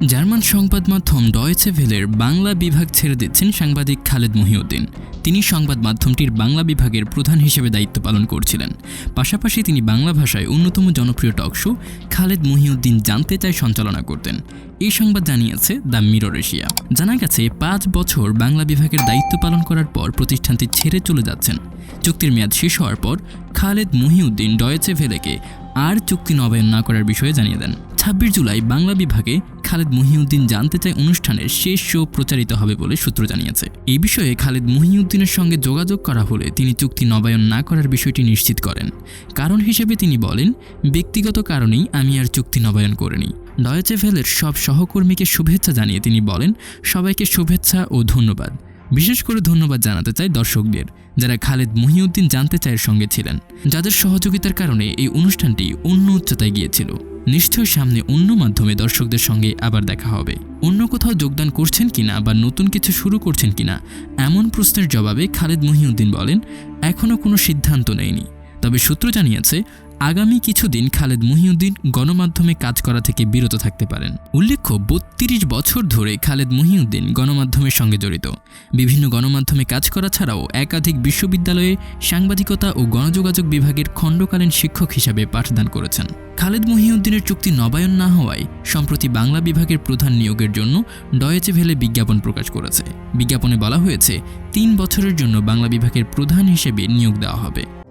German সংবাদ মাধ্যম Deutsche ভেলের Bangla বিভাগ ছেড়ে দিচ্ছেন সাংবাদিক খালেদ মহিউদ্দিন। তিনি সংবাদ মাধ্যমটির বাংলা বিভাগের প্রধান হিসেবে দায়িত্ব পালন করছিলেন। পাশাপাশি তিনি বাংলা ভাষায় অন্যতম জনপ্রিয় টকশো খালেদ মহিউদ্দিন জানতে চাই সঞ্চালনা করতেন। এই সংবাদ জানিয়েছে দ্য মিরর এশিয়া। জানা গেছে, পাঁচ বছর বাংলা বিভাগের দায়িত্ব পালন করার পর প্রতিষ্ঠানটি ছেড়ে চলে যাচ্ছেন। চুক্তির মেয়াদ শেষ হওয়ার পর খালেদ মহিউদ্দিন ডয়েচে ভেলেকে আর চুক্তি নবায়ন না করার বিষয়ে জানিয়ে দেন। ছাব্বিশ জুলাই বাংলা বিভাগে খালেদ মহিউদ্দিন জানতে চায় অনুষ্ঠানের শেষ শো প্রচারিত হবে বলে সূত্র জানিয়েছে। এই বিষয়ে খালেদ মহিউদ্দিনের সঙ্গে যোগাযোগ করা হলে তিনি চুক্তি নবায়ন না করার বিষয়টি নিশ্চিত করেন। কারণ হিসেবে তিনি বলেন, ব্যক্তিগত কারণেই আমি আর চুক্তি নবায়ন করিনি। ডয়েচে ভেলের সব সহকর্মীকে শুভেচ্ছা জানিয়ে তিনি বলেন, সবাইকে শুভেচ্ছা ও ধন্যবাদ। বিশেষ করে ধন্যবাদ জানাতে চাই দর্শকদের, যারা খালেদ মহিউদ্দিন জানতে চায়ের সঙ্গে ছিলেন, যাদের সহযোগিতার কারণে এই অনুষ্ঠানটি অন্য উচ্চতায় গিয়েছিল। নিশ্চয় সামনে অন্য মাধ্যমে দর্শকদের সঙ্গে আবার দেখা হবে। অন্য কোথাও যোগদান করছেন কিনা বা নতুন কিছু শুরু করছেন কিনা, এমন প্রশ্নের জবাবে খালেদ মহিউদ্দিন বলেন এখনও কোনো সিদ্ধান্ত নেয়নি। তবে সূত্র জানিয়েছে, আগামী কিছুদিন খালেদ মহিউদ্দিন গণমাধ্যমে কাজ করা থেকে বিরত থাকতে পারেন। উল্লেখ্য, বত্রিশ বছর ধরে খালেদ মহিউদ্দিন গণমাধ্যমের সঙ্গে জড়িত। বিভিন্ন গণমাধ্যমে কাজ করা ছাড়াও একাধিক বিশ্ববিদ্যালয়ে সাংবাদিকতা ও গণযোগাযোগ বিভাগের খণ্ডকালীন শিক্ষক হিসাবে পাঠদান করেছেন। খালেদ মহিউদ্দিনের চুক্তি নবায়ন না হওয়ায় সম্প্রতি বাংলা বিভাগের প্রধান নিয়োগের জন্য ডয়েচে ভেলে বিজ্ঞাপন প্রকাশ করেছে। বিজ্ঞাপনে বলা হয়েছে, তিন বছরের জন্য বাংলা বিভাগের প্রধান হিসেবে নিয়োগ দেওয়া হবে।